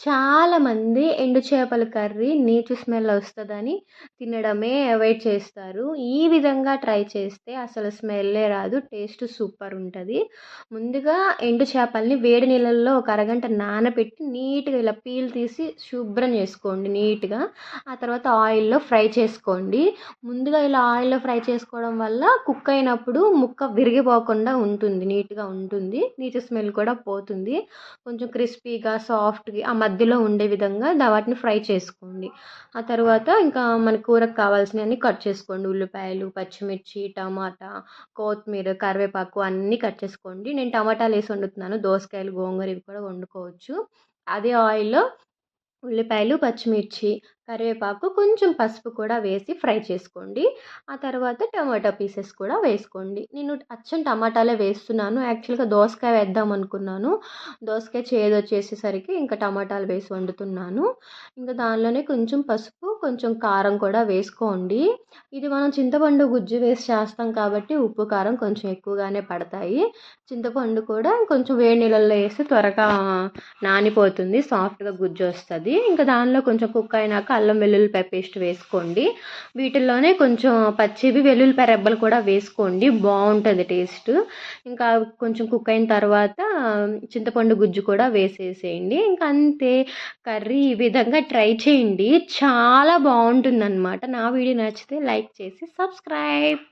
చాలామంది ఎండు చేపల కర్రీ నీచు స్మెల్ వస్తుందని తినడమే అవాయిడ్ చేస్తారు. ఈ విధంగా ట్రై చేస్తే అసలు స్మెల్లే రాదు టేస్ట్ సూపర్ ఉంటుంది. ముందుగా ఎండు చేపల్ని వేడి నీళ్ళల్లో ఒక అరగంట నానబెట్టి నీట్గా ఇలా పీల్ తీసి శుభ్రం చేసుకోండి నీట్గా. ఆ తర్వాత ఆయిల్లో ఫ్రై చేసుకోండి. ముందుగా ఇలా ఆయిల్లో ఫ్రై చేసుకోవడం వల్ల కుక్ అయినప్పుడు ముక్క విరిగిపోకుండా ఉంటుంది నీట్గా ఉంటుంది. నీచు స్మెల్ కూడా పోతుంది. కొంచెం క్రిస్పీగా సాఫ్ట్గా మధ్యలో ఉండే విధంగా వాటిని ఫ్రై చేసుకోండి. ఆ తర్వాత ఇంకా మన కూరకు కావాల్సినవన్నీ కట్ చేసుకోండి. ఉల్లిపాయలు పచ్చిమిర్చి టమాటా కొత్తిమీర కరివేపాకు అన్నీ కట్ చేసుకోండి. నేను టమాటాలు వేసి వండుతున్నాను. దోసకాయలు గోంగూర ఇవి కూడా వండుకోవచ్చు. అదే ఆయిల్లో ఉల్లిపాయలు పచ్చిమిర్చి కరివేపాకు కొంచెం పసుపు కూడా వేసి ఫ్రై చేసుకోండి. ఆ తర్వాత టమాటా పీసెస్ కూడా వేసుకోండి. నేను అచ్చం టమాటాలే వేస్తున్నాను. యాక్చువల్గా దోసకాయ వేద్దాం అనుకున్నాను. దోసకాయ చేదు వచ్చేసేసరికి ఇంకా టమాటాలు వేసి వండుతున్నాను. ఇంకా దానిలోనే కొంచెం పసుపు కొంచెం కారం కూడా వేసుకోండి. ఇది మనం చింతపండు గుజ్జు వేసి చేస్తాం కాబట్టి ఉప్పు కారం కొంచెం ఎక్కువగానే పడతాయి. చింతపండు కూడా కొంచెం వేడి నీళ్ళల్లో వేస్తే త్వరగా నానిపోతుంది సాఫ్ట్గా గుజ్జు వస్తుంది. ఇంకా దానిలో కొంచెం కుక్ అయినాక అల్లం వెల్లుల్లిపాయ పేస్ట్ వేసుకోండి. వీటిల్లోనే కొంచెం పచ్చివి వెల్లుల్లిపాయ రెబ్బలు కూడా వేసుకోండి. బాగుంటుంది టేస్ట్. ఇంకా కొంచెం కుక్ అయిన తర్వాత చింతపండు గుజ్జు కూడా వేసేసేయండి. ఇంకా అంతే కర్రీ ఈ విధంగా ట్రై చేయండి. చాలా బాగుంటుంది అన్నమాట నా వీడియో నచ్చితే లైక్ చేసి సబ్స్క్రైబ్.